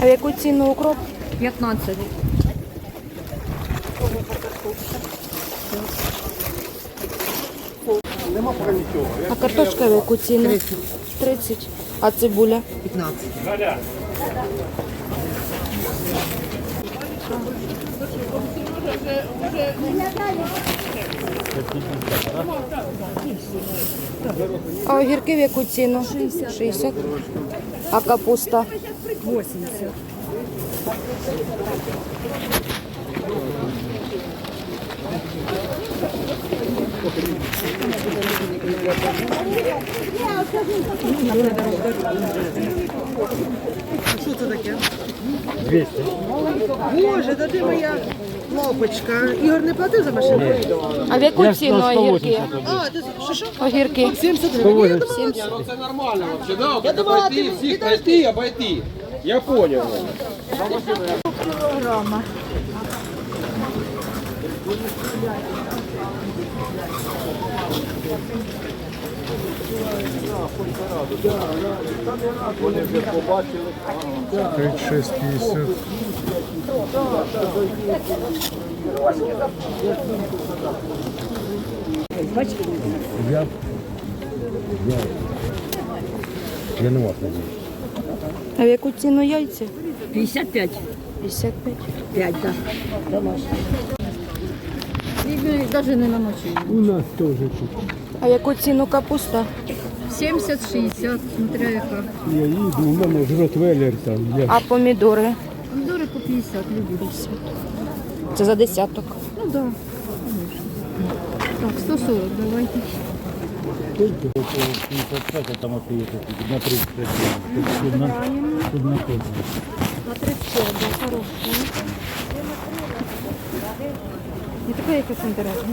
А в яку ціну укроп? 15. А картошка в яку ціну? 30. А цибуля? 15. А огірки в яку ціну? 60. А капуста? 80. Що це таке? 200. Боже, да ти моя лапочка. Ігор не платив за машину? А в яку ціну огірки? А, ти що, що? Огірки. 70 гривень. Я думала, 70. Ну це нормально вообще, да? Вот Я это думала, обойти, ты- всех ты пройти, обойти. Я понял. Я на вас надеюсь. А в яку ціну яйця? 55. 55. 5, так. Домашні. Їх навіть не намочили. У нас тоже тут. А яку ціну капуста? 70-60, смотря яка. Я їду, у мене ж ротвелер там. Я А помідори? Помідори по 50 люблю. Це за десяток. Ну так. Да. Так, 140 давайте. только по 55, а там на 35. Тут на, тут на точно. На 34, да, хороший. Не така якась інтересна.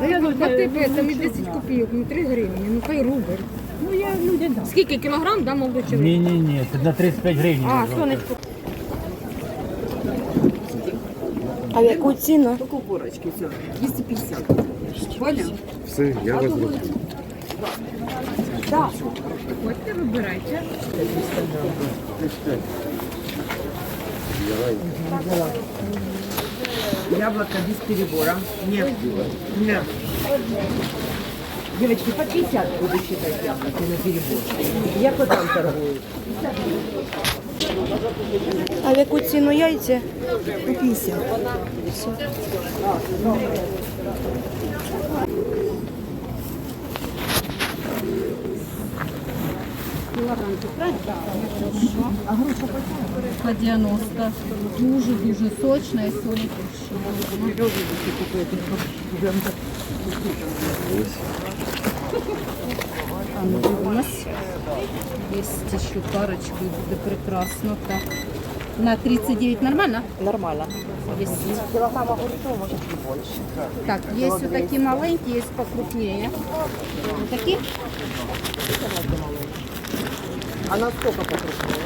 Ну, я ну, типу, там і 10 копійок, ну 3 гривні, ну хай рубль. Ну я людям дам. Скільки кілограм дам молодий чоловік? Не-не-не, это на 35 гривен. А, сонечко. А в яку ціну? Купорочки, все. 250. Понял? Все, я возьму. Ходьте, вибирайте. Яблоко без перебора. Нет. Нет. Девочки, по 50 буду считать яблоки на перебор. Я потом торгую. А в яку ціну яйця? По 50. По 90. Дуже-дуже сочна і солі А ну дивимось. Є ще парочку, і буде прекрасно. Так. На 39 нормально? Нормально. Есть. Так, есть вот такие маленькие, есть покрупнее. Вот такие? А на сколько покрупнее?